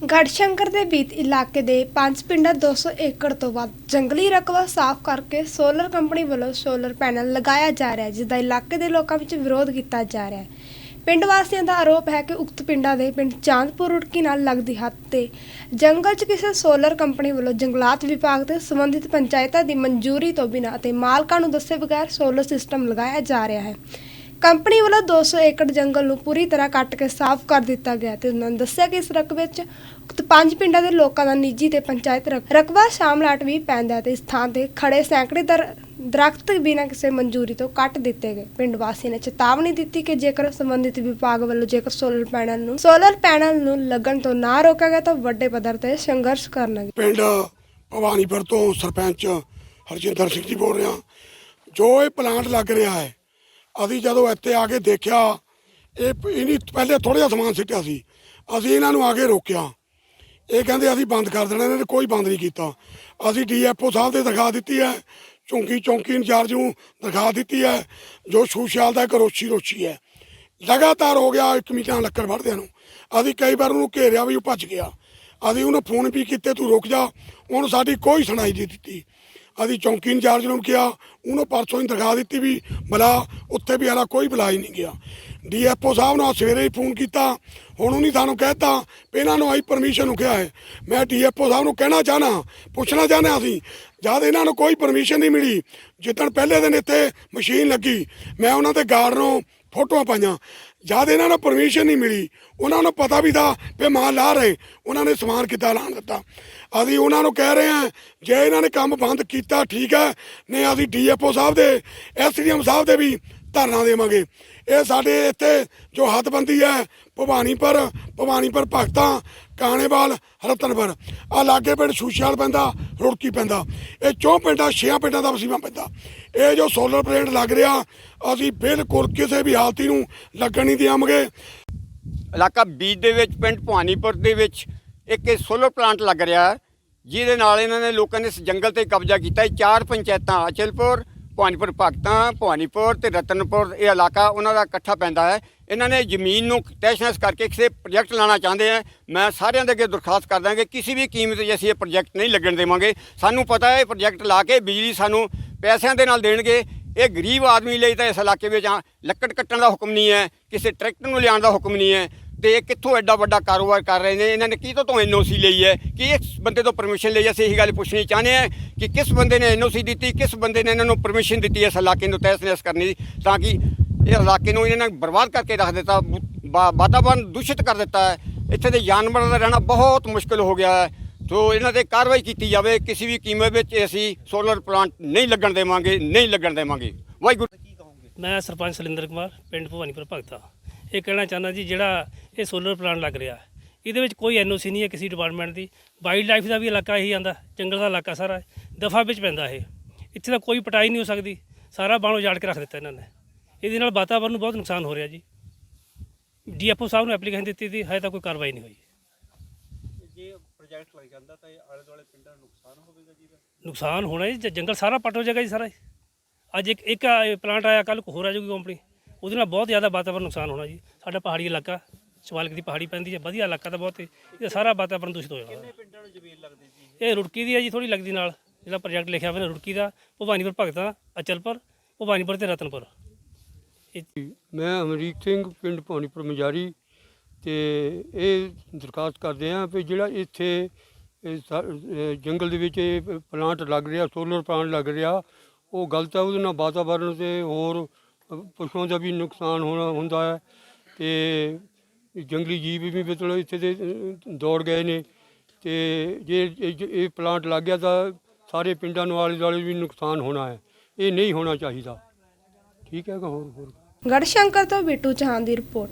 ਗੜਸ਼ੰਕਰ ਦੇ ਬੀਤ ਇਲਾਕੇ ਦੇ ਪੰਜ ਪਿੰਡਾਂ 200 ਏਕੜ ਤੋਂ ਵੱਧ ਜੰਗਲੀ ਰਕਬਾ ਸਾਫ਼ ਕਰਕੇ ਸੋਲਰ ਕੰਪਨੀ ਵੱਲੋਂ ਸੋਲਰ ਪੈਨਲ ਲਗਾਇਆ ਜਾ ਰਿਹਾ ਹੈ, ਜਿਸ ਦਾ ਇਲਾਕੇ ਦੇ ਲੋਕਾਂ ਵਿੱਚ ਵਿਰੋਧ ਕੀਤਾ ਜਾ ਰਿਹਾ ਹੈ। ਪਿੰਡ ਵਾਸੀਆਂ ਦਾ ਆਰੋਪ ਹੈ ਕਿ ਉਕਤ ਪਿੰਡਾਂ ਦੇ ਪਿੰਡ ਚਾਂਦਪੁਰ ਰੁੜਕੀ ਨਾਲ ਲੱਗਦੀ ਹੱਦ ਤੇ ਜੰਗਲ 'ਚ ਕਿਸੇ ਸੋਲਰ ਕੰਪਨੀ ਵੱਲੋਂ ਜੰਗਲਾਤ ਵਿਭਾਗ ਤੇ ਸੰਬੰਧਿਤ ਪੰਚਾਇਤਾਂ ਦੀ ਮਨਜ਼ੂਰੀ ਤੋਂ ਬਿਨਾਂ ਅਤੇ ਮਾਲਕਾਂ ਨੂੰ ਦੱਸੇ ਬਗੈਰ ਸੋਲਰ ਸਿਸਟਮ ਲਗਾਇਆ ਜਾ ਰਿਹਾ ਹੈ। ਕੰਪਨੀ ਵੱਲੋਂ 200 ਏਕੜ ਜੰਗਲ ਨੂੰ ਪੂਰੀ ਤਰ੍ਹਾਂ ਕੱਟ ਕੇ ਸਾਫ਼ ਕਰ ਦਿੱਤਾ ਗਿਆ ਤੇ ਉਹਨਾਂ ਨੇ ਦੱਸਿਆ ਕਿ ਇਸ ਰਕਬੇ 'ਚ ਪੰਜ ਪਿੰਡਾਂ ਦੇ ਲੋਕਾਂ ਦਾ ਨਿੱਜੀ ਤੇ ਪੰਚਾਇਤ ਰਕਬਾ ਸ਼ਾਮਲਾਟ ਵੀ ਪੈਂਦਾ ਤੇ ਇਸ ਥਾਂ ਤੇ ਖੜੇ ਸੈਂਕੜੇ ਦਰਖਤ ਬਿਨਾਂ ਕਿਸੇ ਮਨਜ਼ੂਰੀ ਤੋਂ ਕੱਟ ਦਿੱਤੇ ਗਏ। ਪਿੰਡ ਵਾਸੀ ਨੇ ਚੇਤਾਵਨੀ ਦਿੱਤੀ ਕਿ ਜੇਕਰ ਸੰਬੰਧਿਤ ਵਿਭਾਗ ਵੱਲੋਂ ਜੇਕਰ ਸੋਲਰ ਪੈਨਲ ਨੂੰ ਸੋਲਰ ਪੈਨਲ ਨੂੰ ਲੱਗਣ ਤੋਂ ਨਾ ਰੋਕਿਆ ਗਿਆ ਤਾਂ ਵੱਡੇ ਪੱਧਰ ਤੇ ਸੰਘਰਸ਼ ਕਰਨਗੇ ਪਿੰਡ ਭਵਾਨੀਪੁਰ ਤੋਂ ਸਰਪੰਚ ਹਰਜਿੰਦਰ ਸਿੰਘ ਜੀ ਬੋਲ ਰਿਹਾ। ਜੋ ਇਹ ਪਲਾਂਟ ਲੱਗ ਰਿਹਾ ਹੈ ਅਸੀਂ ਜਦੋਂ ਇੱਥੇ ਆ ਕੇ ਦੇਖਿਆ, ਇਹ ਪ- ਇਹਨੀ ਪਹਿਲੇ ਥੋੜਾ ਜਿਹਾ ਸਮਾਨ ਸਿੱਟਿਆ ਸੀ। ਅਸੀਂ ਇਹਨਾਂ ਨੂੰ ਆ ਕੇ ਰੋਕਿਆ। ਇਹ ਕਹਿੰਦੇ ਅਸੀਂ ਬੰਦ ਕਰ ਦੇਣਾ, ਇਹਨਾਂ ਨੇ ਕੋਈ ਬੰਦ ਨਹੀਂ ਕੀਤਾ। ਅਸੀਂ ਡੀਐਫਓ ਸਾਹਿਬ ਦੇ ਦਿਖਾ ਦਿੱਤੀ ਹੈ ਚੌਂਕੀ ਚੌਂਕੀ ਇੰਚਾਰਜ ਨੂੰ ਦਿਖਾ ਦਿੱਤੀ ਹੈ, ਜੋ ਸ਼ੂਸ਼ਾਲ ਦਾ ਇੱਕ ਰੋਸ਼ੀ ਰੋਚੀ ਹੈ। ਲਗਾਤਾਰ ਹੋ ਗਿਆ ਇੱਕ ਮੀਟਾਂ ਲੱਕੜ ਵੜਦਿਆਂ ਨੂੰ। ਅਸੀਂ ਕਈ ਵਾਰ ਉਹਨੂੰ ਘੇਰਿਆ ਵੀ ਉਹ ਭੱਜ ਗਿਆ। ਅਸੀਂ ਉਹਨੂੰ ਫੋਨ ਵੀ ਕੀਤੇ, ਤੂੰ ਰੁਕ ਜਾ। ਉਹਨੂੰ ਸਾਡੀ ਕੋਈ ਸੁਣਾਈ ਨਹੀਂ ਦਿੱਤੀ। ਅਸੀਂ ਚੌਂਕੀ ਇੰਚਾਰਜ ਨੂੰ ਕਿਹਾ, ਉਹਨੂੰ ਪਰਸੋਂ ਹੀ ਦਿਖਾ ਦਿੱਤੀ ਵੀ, ਬਲਾ ਉੱਥੇ ਵੀ ਹਾਲਾ ਕੋਈ ਬੁਲਾ ਨਹੀਂ ਗਿਆ। ਡੀਐਫਓ ਸਾਹਿਬ ਨੂੰ ਸਵੇਰੇ ਹੀ ਫੋਨ ਕੀਤਾ, ਹੁਣ ਉਹਨੇ ਸਾਨੂੰ ਕਹਿਤਾ ਵੀ ਇਹਨਾਂ ਨੂੰ ਆਈ ਪਰਮਿਸ਼ਨ ਨੂੰ ਕਿਹਾ ਹੈ। ਮੈਂ ਡੀਐਫਓ ਸਾਹਿਬ ਨੂੰ ਕਹਿਣਾ ਚਾਹਨਾ, ਪੁੱਛਣਾ ਚਾਹਨਾ ਅਸੀਂ ਜਦ ਇਹਨਾਂ ਨੂੰ ਕੋਈ ਪਰਮਿਸ਼ਨ ਨਹੀਂ ਮਿਲੀ, ਜਿੱਦਣ ਪਹਿਲੇ ਦਿਨ ਇੱਥੇ ਮਸ਼ੀਨ ਲੱਗੀ, ਮੈਂ ਉਹਨਾਂ ਦੇ ਗਾਰਡ ਨੂੰ ਫੋਟੋਆਂ ਪਾਈਆਂ। ਜਦ ਇਹਨਾਂ ਨੂੰ ਪਰਮਿਸ਼ਨ ਨਹੀਂ ਮਿਲੀ, ਉਹਨਾਂ ਨੂੰ ਪਤਾ ਵੀ ਦਾ ਵੀ ਮਾਲ ਲਾ ਰਹੇ, ਉਹਨਾਂ ਨੇ ਸਮਾਨ ਕਿੱਦਾਂ ਲਾਣ ਦਿੱਤਾ। ਅਸੀਂ ਉਹਨਾਂ ਨੂੰ ਕਹਿ ਰਹੇ ਹਾਂ, ਜੇ ਇਹਨਾਂ ਨੇ ਕੰਮ ਬੰਦ ਕੀਤਾ, ਠੀਕ ਹੈ, ਨਹੀਂ ਅਸੀਂ ਡੀਐਫਓ ਸਾਹਿਬ ਦੇ, ਐਸਡੀਐਮ ਸਾਹਿਬ ਦੇ ਵੀ ਧਰਨਾ ਦੇਵਾਂਗੇ। ਇਹ ਸਾਡੇ ਇੱਥੇ ਜੋ ਹੱਦਬੰਦੀ ਹੈ, ਭਵਾਨੀਪੁਰ ਭਵਾਨੀਪੁਰ ਭਗਤਾਂ ਕਾਣੇਵਾਲ ਰਤਨਪੁਰ। ਆ ਲਾਗੇ ਪਿੰਡ ਸ਼ੂਸ਼ਾਲ ਪੈਂਦਾ, ਰੁੜਕੀ ਪੈਂਦਾ। ਇਹ ਚੌਂ ਪਿੰਡਾਂ, ਛੇਆਂ ਪਿੰਡਾਂ ਦਾ ਵਸੀਮਾ ਪੈਂਦਾ। ਇਹ ਜੋ ਸੋਲਰ ਪਲੇਟ ਲੱਗ ਰਿਹਾ, ਅਸੀਂ ਬਿਲਕੁਲ ਕਿਸੇ ਵੀ ਹਾਲਤੀ ਨੂੰ ਲੱਗਣ ਨਹੀਂ ਦੇਵਾਂਗੇ। ਇਲਾਕਾ ਬੀਜ ਦੇ ਵਿੱਚ, ਪਿੰਡ ਭਵਾਨੀਪੁਰ ਦੇ ਵਿੱਚ ਇੱਕ ਇਹ ਸੋਲਰ ਪਲਾਂਟ ਲੱਗ ਰਿਹਾ ਜਿਹਦੇ ਨਾਲ ਇਹਨਾਂ ਨੇ ਲੋਕਾਂ ਨੇ ਇਸ ਜੰਗਲ ਤੇ ਕਬਜ਼ਾ ਕੀਤਾ ਹੈ। ਚਾਰ ਪੰਚਾਇਤਾਂ, ਅਚਲਪੁਰ ਭਵਾਨੀਪੁਰ ਭਗਤਾਂ, ਭਵਾਨੀਪੁਰ ਤੇ ਰਤਨਪੁਰ, ਇਹ ਇਲਾਕਾ ਉਹਨਾਂ ਦਾ ਇਕੱਠਾ ਪੈਂਦਾ ਹੈ। ਇਹਨਾਂ ਨੇ ਜ਼ਮੀਨ ਨੂੰ ਤਹਿਸ-ਨਹਿਸ ਕਰਕੇ ਕਿਸੇ ਪ੍ਰੋਜੈਕਟ ਲਾਣਾ ਚਾਹੁੰਦੇ ਆ। ਮੈਂ ਸਾਰਿਆਂ ਦੇ ਅੱਗੇ ਦਰਖਾਸਤ ਕਰਦਾ ਕਿ ਕਿਸੇ ਵੀ ਕੀਮਤ ਤੇ ਅਸੀਂ ਇਹ ਪ੍ਰੋਜੈਕਟ ਨਹੀਂ ਲੱਗਣ ਦੇਵਾਂਗੇ। ਸਾਨੂੰ ਪਤਾ ਹੈ ਇਹ ਪ੍ਰੋਜੈਕਟ ਲਾ ਕੇ ਬਿਜਲੀ ਸਾਨੂੰ ਪੈਸਿਆਂ ਦੇ ਨਾਲ ਦੇਣਗੇ। ਇਹ ਗਰੀਬ ਆਦਮੀ ਲਈ ਤਾਂ ਇਸ ਇਲਾਕੇ ਵਿੱਚ ਲੱਕੜ ਕੱਟਣ ਦਾ ਹੁਕਮ ਨਹੀਂ ਹੈ। ਕਿਸੇ ਟਰੈਕਟਰ ਨੂੰ ਲਿਆਉਣ ਦਾ ਹੁਕਮ ਨਹੀਂ ਹੈ। ਤੇ ਇਹ ਕਿੱਥੋਂ ਐਡਾ ਵੱਡਾ ਕਾਰੋਬਾਰ ਕਰ ਰਹੇ ਨੇ? ਇਹਨਾਂ ਨੇ ਕੀ ਤੋਂ ਐਨਓਸੀ ਲਈ ਹੈ? ਕਿ ਇਸ ਬੰਦੇ ਤੋਂ ਪਰਮਿਸ਼ਨ ਲਈ? ਅਸੀਂ ਇਹੀ ਗੱਲ ਪੁੱਛਣੀ ਚਾਹੁੰਦੇ ਹਾਂ ਕਿ ਕਿਸ ਬੰਦੇ ਨੇ ਐਨਓਸੀ ਦਿੱਤੀ? ਕਿਸ ਬੰਦੇ ਨੇ ਇਹਨਾਂ ਨੂੰ ਪਰਮਿਸ਼ਨ ਦਿੱਤੀ ਇਸ ਇਲਾਕੇ ਨੂੰ ਤਹਿਸ-ਨਹਿਸ ਕਰਨੀ ਦੀ? ਤਾਂ ਕਿ ਇਹ ਇਲਾਕੇ ਨੂੰ ਇਹਨਾਂ ਨੇ ਬਰਬਾਦ ਕਰਕੇ ਰੱਖ ਦਿੱਤਾ ਵਾ- ਵਾਤਾਵਰਨ ਦੂਸ਼ਿਤ ਕਰ ਦਿੱਤਾ ਹੈ। ਇੱਥੇ ਦੇ ਜਾਨਵਰਾਂ ਦਾ ਰਹਿਣਾ ਬਹੁਤ ਮੁਸ਼ਕਲ ਹੋ ਗਿਆ ਹੈ। ਸੋ ਇਹਨਾਂ ਤੇ ਕਾਰਵਾਈ ਕੀਤੀ ਜਾਵੇ। ਕਿਸੇ ਵੀ ਕੀਮਤ ਵਿੱਚ ਅਸੀਂ ਸੋਲਰ ਪਲਾਂਟ ਨਹੀਂ ਲੱਗਣ ਦੇਵਾਂਗੇ, ਨਹੀਂ ਲੱਗਣ ਦੇਵਾਂਗੇ। ਵਾਹਿਗੁਰੂ। ਮੈਂ ਸਰਪੰਚ ਸਲਿੰਦਰ ਕੁਮਾਰ, ਪਿੰਡ ਭਵਾਨੀਪੁਰ ਭਗਤਾ। ਇਹ ਕਹਿਣਾ ਚਾਹੁੰਦਾ ਜੀ, ਜਿਹੜਾ ਇਹ ਸੋਲਰ ਪਲਾਂਟ ਲੱਗ ਰਿਹਾ। ਇਹਦੇ ਵਿੱਚ ਕੋਈ ਐਨਓਸੀ ਨਹੀਂ ਹੈ ਕਿਸੇ ਡਿਪਾਰਟਮੈਂਟ ਦੀ। ਵਾਈਲਡ ਲਾਈਫ ਦਾ ਵੀ ਇਲਾਕਾ ਇਹੀ ਆਂਦਾ ਜੰਗਲ ਦਾ ਇਲਾਕਾ ਸਾਰਾ। ਦਫਾ ਵਿੱਚ ਪੈਂਦਾ ਇਹ। ਇੱਥੇ ਤਾਂ ਕੋਈ ਪਟਾਈ ਨਹੀਂ ਹੋ ਸਕਦੀ। ਸਾਰਾ ਬਾਣ ਉਜਾੜ ਕੇ ਰੱਖ ਦਿੱਤਾ ਇਹਨਾਂ ਨੇ। ਇਹਦੇ ਨਾਲ ਵਾਤਾਵਰਨ ਨੂੰ ਬਹੁਤ ਨੁਕਸਾਨ ਹੋ ਰਿਹਾ ਜੀ। ਡੀਐਫਓ ਸਾਹਿਬ ਨੂੰ ਐਪਲੀਕੇਸ਼ਨ ਦਿੱਤੀ ਸੀ ਹਜੇ ਤੱਕ ਕੋਈ ਕਾਰਵਾਈ ਨਹੀਂ ਹੋਈ। ਜੇ ਪ੍ਰੋਜੈਕਟ ਲੱਗ ਜਾਂਦਾ ਤਾਂ ਇਹ ਆਲੇ ਦੁਆਲੇ ਪਿੰਡਾਂ ਨੂੰ ਨੁਕਸਾਨ ਹੋਵੇਗਾ ਜੀ ਇਹਦਾ? ਨੁਕਸਾਨ ਹੋਣਾ ਜੀ ਜੰਗਲ ਸਾਰਾ ਪੱਟ ਹੋ ਜਾਏਗਾ ਜੀ ਸਾਰਾ। ਅੱਜ ਇੱਕ ਇੱਕ ਪਲਾਂਟ ਆਇਆ ਕੱਲ ਹੋਰ ਆ ਜਾਊਗੀ ਕੰਪਨੀ ਉਹਦੇ ਨਾਲ ਬਹੁਤ ਜ਼ਿਆਦਾ ਵਾਤਾਵਰਨ ਨੁਕਸਾਨ ਹੋਣਾ ਜੀ। ਸਾਡਾ ਪਹਾੜੀ ਇਲਾਕਾ। ਸ਼ਿਵਾਲਿਕ ਦੀ ਪਹਾੜੀ ਪੈਂਦੀ ਹੈ ਵਧੀਆ ਇਲਾਕਾ ਤਾਂ ਬਹੁਤ ਹੈ। ਇਹ ਸਾਰਾ ਵਾਤਾਵਰਨ ਦੂਸ਼ਿਤ ਹੋ ਜਾਣਾ ਪਿੰਡਾਂ ਨੂੰ ਜ਼ਮੀਨ ਲੱਗਦੀ ਜੀ ਇਹ ਰੁੜਕੀ ਦੀ ਹੈ ਜੀ ਥੋੜੀ ਲੱਗਦੀ ਨਾਲ। ਜਿਹੜਾ ਪ੍ਰੋਜੈਕਟ ਲਿਖਿਆ ਹੋਇਆ ਨੇ ਰੁੜਕੀ ਦਾ ਭਵਾਨੀਪੁਰ ਭਗਤਾਂ ਅਚਲਪੁਰ ਭਵਾਨੀਪੁਰ ਤੇ ਰਤਨਪੁਰ। ਮੈਂ ਅਮਰੀਕ ਸਿੰਘ ਪਿੰਡ ਭਵਾਨੀਪੁਰ ਮਜਾਰੀ ਤੇ ਇਹ ਦਰਖਾਸਤ ਕਰਦੇ ਹਾਂ ਵੀ ਜਿਹੜਾ ਇੱਥੇ ਜੰਗਲ ਦੇ ਵਿੱਚ ਇਹ ਪਲਾਂਟ ਲੱਗ ਰਿਹਾ ਸੋਲਰ ਪਲਾਂਟ ਲੱਗ ਰਿਹਾ ਉਹ ਗਲਤ ਹੈ ਉਹਦੇ ਨਾਲ ਵਾਤਾਵਰਨ ਤੇ ਹੋਰ ਪਸ਼ੂਆਂ ਦਾ ਵੀ ਨੁਕਸਾਨ ਹੋਣਾ ਹੁੰਦਾ ਹੈ ਤੇ ਜੰਗਲੀ ਜੀਵ ਵੀ ਮਤਲਬ ਇੱਥੇ ਦੇ ਅਹ, ਦੌੜ ਗਏ ਨੇ ਤੇ ਜੇ ਇਹ- ਇਹ ਪਲਾਂਟ ਲੱਗ ਗਿਆ ਤਾਂ ਸਾਰੇ ਪਿੰਡਾਂ ਨੂੰ ਆਲੇ ਦੁਆਲੇ ਵੀ ਨੁਕਸਾਨ ਹੋਣਾ ਹੈ। ਇਹ ਨਹੀਂ ਹੋਣਾ ਚਾਹੀਦਾ। ਠੀਕ ਹੈ ਕਿ ਹੋਰ ਹੋਰ? ਗੜਸ਼ੰਕਰ ਤੋਂ ਬਿੱਟੂ ਚੌਹਾਨ ਦੀ ਰਿਪੋਰਟ।